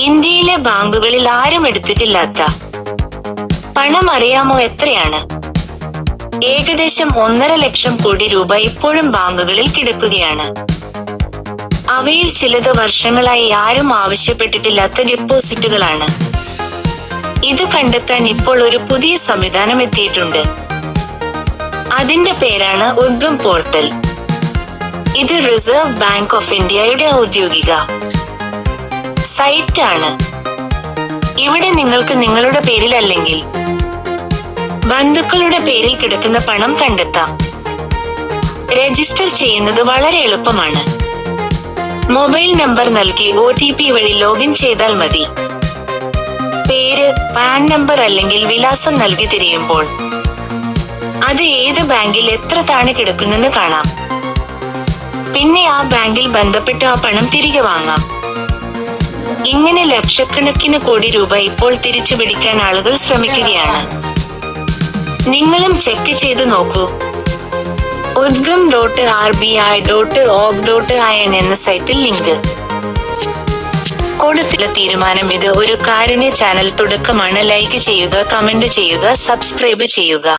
ഇന്ത്യയിലെ ബാങ്കുകളിൽ ആരും എടുത്തിട്ടില്ലാത്ത പണം അറിയാമോ എത്രയാണ്? ഏകദേശം ഒന്നര ലക്ഷം കോടി രൂപ ഇപ്പോഴും ബാങ്കുകളിൽ കിടക്കുകയാണ്. അവയിൽ ചിലത് വർഷങ്ങളായി ആരും ആവശ്യപ്പെട്ടിട്ടില്ലാത്ത ഡെപ്പോസിറ്റുകളാണ്. ഇത് കണ്ടെത്താൻ ഇപ്പോൾ ഒരു പുതിയ സംവിധാനം എത്തിയിട്ടുണ്ട്. അതിന്റെ പേരാണ് ഉദ്ഗം പോർട്ടൽ. ഇത് റിസർവ് ബാങ്ക് ഓഫ് ഇന്ത്യയുടെ ഔദ്യോഗിക സൈറ്റ് ആണ് ഇവിടെ നിങ്ങൾക്ക് നിങ്ങളുടെ പേരിൽ അല്ലെങ്കിൽ ബന്ധുക്കളുടെ പേരിൽ കിടക്കുന്ന പണം കണ്ടെത്താം. രജിസ്റ്റർ ചെയ്യുന്നത് വളരെ എളുപ്പമാണ്. മൊബൈൽ നമ്പർ നൽകി ഒ ടി പി വഴി ലോഗിൻ ചെയ്താൽ മതി. പേര് പാൻ നമ്പർ അല്ലെങ്കിൽ വിലാസം നൽകി തിരിയുമ്പോൾ അത് ഏത് ബാങ്കിൽ എത്ര താണ് കിടക്കുന്നെന്ന് കാണാം. പിന്നെ ആ ബാങ്കിൽ ബന്ധപ്പെട്ട് ആ പണം തിരികെ വാങ്ങാം. ഇങ്ങനെ ലക്ഷക്കണക്കിന് കോടി രൂപ ഇപ്പോൾ തിരിച്ചു പിടിക്കാൻ ആളുകൾ ശ്രമിക്കുകയാണ്. നിങ്ങളും ചെക്ക് ചെയ്ത് നോക്കൂ. Udgam dot R B I dot of dot I N എന്ന സൈറ്റിൽ ലിങ്ക്. കൊടുത്തില്ല തീരുമാനം ഇത് ഒരു കാരുണ്യ ചാനൽ തുടക്കമാണ്. ലൈക്ക് ചെയ്യുക കമന്റ് ചെയ്യുക സബ്സ്ക്രൈബ് ചെയ്യുക.